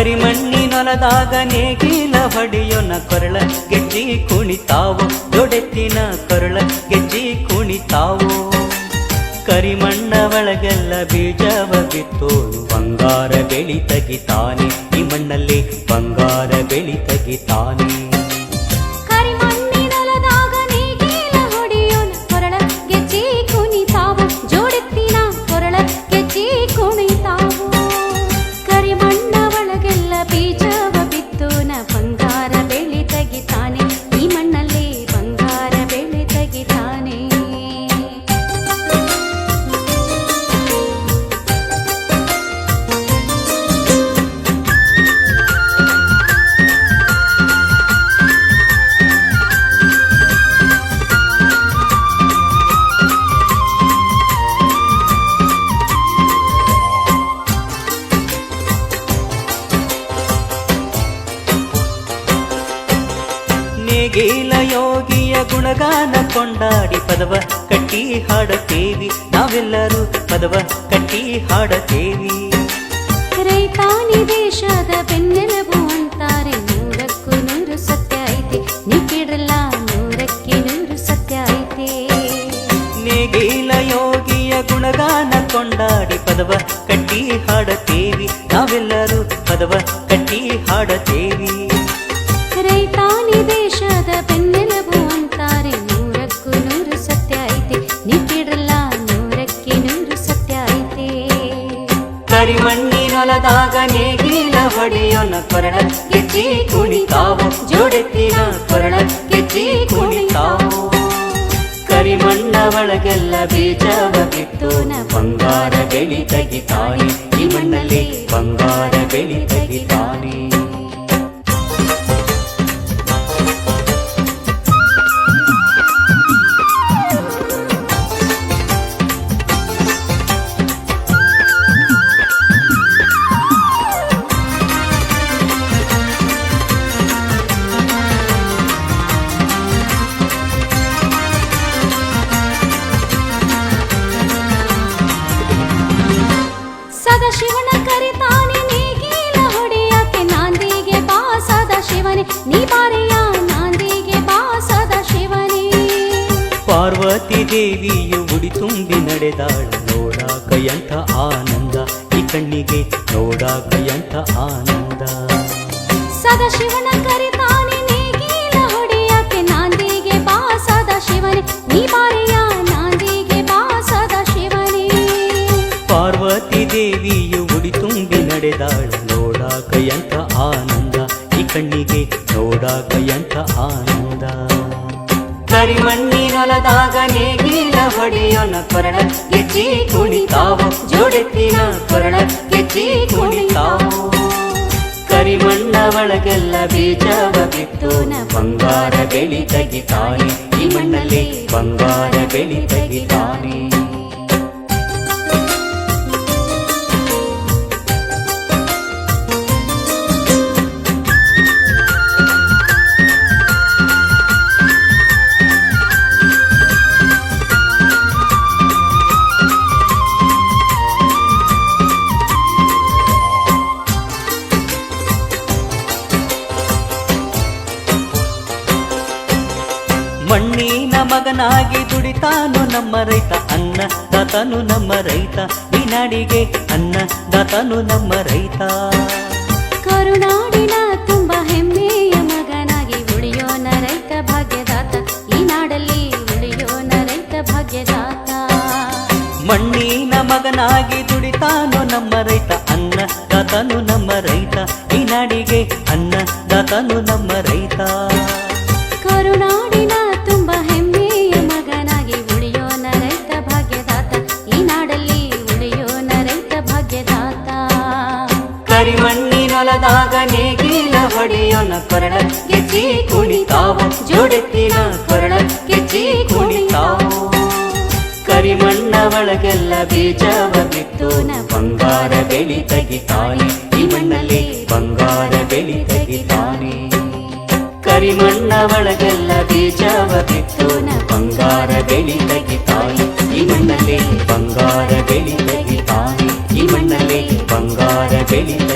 ಕರಿಮಣ್ಣಿನೊಲದಾಗ ನೇಗಿಲ ಹೊಡೆಯೋನ ಕೊರಳ, ಗೆಜ್ಜಿ ಕುಣಿತಾವು? ದೊಡೆತ್ತಿನ ಕೊರಳ, ಗೆಜ್ಜಿ ಕುಣಿತಾವು? ಕರಿಮಣ್ಣ ಒಳಗೆಲ್ಲ ಬೀಜವ ಬಿತ್ತೋನು, ಬಂಗಾರ ಬೆಳಿ ತಗಿತಾನೆ. ಈ ಮಣ್ಣಲ್ಲಿ ಬಂಗಾರ ಬೆಳಿ ತೆಗಿತಾನೆ. ನೇಗಿಲ ಯೋಗಿಯ ಗುಣಗಾನ ಕೊಂಡಾಡಿ ಪದವ ಕಟ್ಟಿ ಹಾಡತೇವಿ ನಾವೆಲ್ಲರೂ ಪದವ ಕಟ್ಟಿ ಹಾಡತೇವಿ ರೈತಾನಿ ದೇಶದ ಬೆನ್ನೆಲುಬು ಅಂತಾರೆ. ನೂರಕ್ಕೂ ನೂರು ಸತ್ಯ ಐತೆ. ನಿಕ್ಕಿಡಲ್ಲ ನೂರಕ್ಕೆ ನೂರು ಸತ್ಯ ಐತೆ. ನೇಗೇಲ ಯೋಗಿಯ ಗುಣಗಾನ ಕೊಂಡಾಡಿ ಪದವ ಕಟ್ಟಿ ಹಾಡತೇವಿ ನಾವೆಲ್ಲರೂ ಪದವ ಕಟ್ಟಿ ಹಾಡತೇವಿ ಕರಿಮಣ್ಣಿನೊಲದಾಗ ನೇಗಿಲ ಹೊಡೆಯೋನ ಕೊರಳ ಕೆಚ್ಚಿ ಕುಣಿತಾವು. ಜೋಡೆತ್ತಿನ ಕೊರಳ ಕೆಚ್ಚಿ ಕುಣಿತಾವು. ಕರಿಮಣ್ಣ ಒಳಗೆಲ್ಲ ಬೀಜವ ಬಿತ್ತೋನ ಬಂಗಾರ ಬೆಳಿ ತೆಗಿತಾನೆ. ಈ ಮಣ್ಣಲ್ಲಿ ಬಂಗಾರ ಬೆಳಿ ತೆಗಿತಾನೆ. ಸದಾಶಿವನ ಕರಿತಾನೆ ನೇಗಿಲ ಹೊಡೆಯಕ್ಕೆ ನಾಂದಿಗೆ ಬಾಸದ ಶಿವನೇ. ನೀ ಬಾರೆಯ ನಾಂದಿಗೆ ಬಾಸದ ಶಿವನೇ. ಪಾರ್ವತಿ ದೇವಿಯು ಉಡಿ ತುಂಬಿ ನಡೆದಾಳು ನೋಡಾಕ ಎಂಥ ಆನಂದ. ಈ ಕಣ್ಣಿಗೆ ನೋಡಾಕ ಎಂಥ ಆನಂದ. ಸದಾಶಿವನ ಕರಿತಾನೆ ನೀಗೀಲ ಹೊಡೆಯಕ್ಕೆ ನಾಂದಿಗೆ ಬಾ ಸದಾಶಿವನೇ ನೀ ಬಾರೆಯ ಆನಂದ, ಈ ಕಣ್ಣಿಗೆ ನೋಡಾಕ ಎಂಥ ಆನಂದ ಕರಿಮಣ್ಣಿನೊಲದಾಗ ನೇಗಿಲ ಹೊಡೆಯೋನ ಕೊರಳ ಗೆಜ್ಜಿ ಕುಣಿತಾವು, ಜೋಡೆತ್ತಿನ ಕೊರಳ ಗೆಜ್ಜಿ ಕುಣಿತಾವು. ಕರಿಮಣ್ಣ ಒಳಗೆಲ್ಲ ಬೀಜವ ಬಿತ್ತೋನ ಬಂಗಾರ ಬೆಳಿ ತೆಗಿತಾನೆ, ಈ ಮಣ್ಣಲ್ಲಿ ಬಂಗಾರ ಬೆಳಿ ತೆಗಿತಾನೆ. ಮಗನಾಗಿ ದುಡಿತಾನು ನಮ್ಮ ರೈತ ಅನ್ನ ದಾತನು ನಮ್ಮ ರೈತ. ಈ ನಾಡಿಗೆ ಅನ್ನ ದಾತನು ನಮ್ಮ ರೈತ. ಕರುನಾಡಿನ ತುಂಬ ಹೆಮ್ಮೆಯ ಮಗನಾಗಿ ಉಳಿಯೋನ ರೈತ ಭಾಗ್ಯದಾತ. ಈ ನಾಡಲ್ಲಿ ಉಳಿಯೋನ ರೈತ ಭಾಗ್ಯದಾತ. ಮಣ್ಣಿನ ಮಗನಾಗಿ ದುಡಿತಾನು ನಮ್ಮ ರೈತ ಅನ್ನ ದಾತನು ನಮ್ಮ ರೈತ. ಈ ನಾಡಿಗೆ ಅನ್ನ ದಾತನು ನಮ್ಮ ರೈತ. ಕರಿಮಣ್ಣಿನೊಲದಾಗ ನೇಗಿಲ ಹೊಡೆಯೋನ ಕೊರಳ ಗೆಜ್ಜಿ ಕುಣಿತಾವು ಜೋಡೆತ್ತಿನ ಕೊರಳ ಗೆಜ್ಜಿ ಕುಣಿತಾವು ಕರಿಮಣ್ಣ ಒಳಗೆಲ್ಲ ಬೀಜವ ಬಿತ್ತೋನ ಬಂಗಾರ ಬೆಳಿ ತೆಗಿತಾನೆ ಈ ಮಣ್ಣಲ್ಲಿ ಬಂಗಾರ ಬೆಳಿ ತೆಗಿತಾನೆ ಕರಿಮಣ್ಣ ಒಳಗೆಲ್ಲ ಬೀಜವ ಬಿತ್ತೋನ ಬಂಗಾರ ಬೆಳಿ ತೆಗಿತಾನೆ ಈ ಮಣ್ಣಲ್ಲಿ ಬಂಗಾರ ಬೆಳಿ ತೆಗಿತಾನೆ ಈ ಮಣ್ಣಲ್ಲಿ ಬಂಗಾರ ಬೆಳಿ ತೆಗಿತಾನೆ